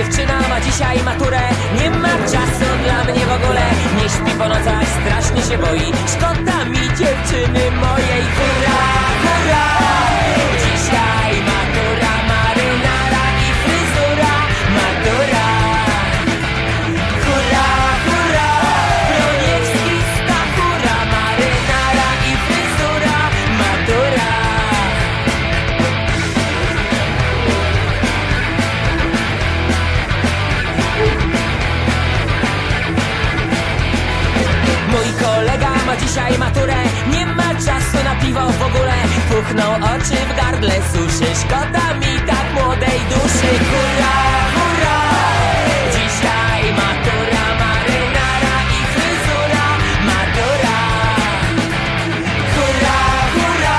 Dziewczyna ma dzisiaj maturę. Nie ma czasu dla mnie w ogóle. Nie śpi po nocach, strasznie się boi. Szkoda Puchną oczy w gardle suszy Szkoda mi tak młodej duszy. Hurra, hurra! Dzisiaj matura, marynara i fryzura Matura. Hurra, hurra!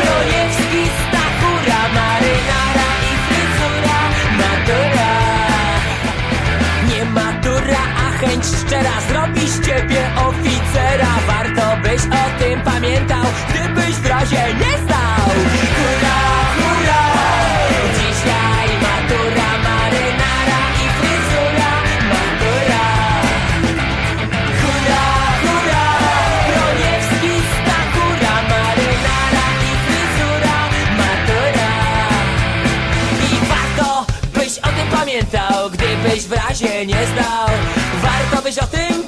Broniewski, Stachura Marynara i fryzura Matura. Nie matura, a chęć szczera zrobi z ciebie oficera. Warto byś o tym pamiętał, gdybyś pamiętał, gdybyś w razie nie znał Warto byś o tym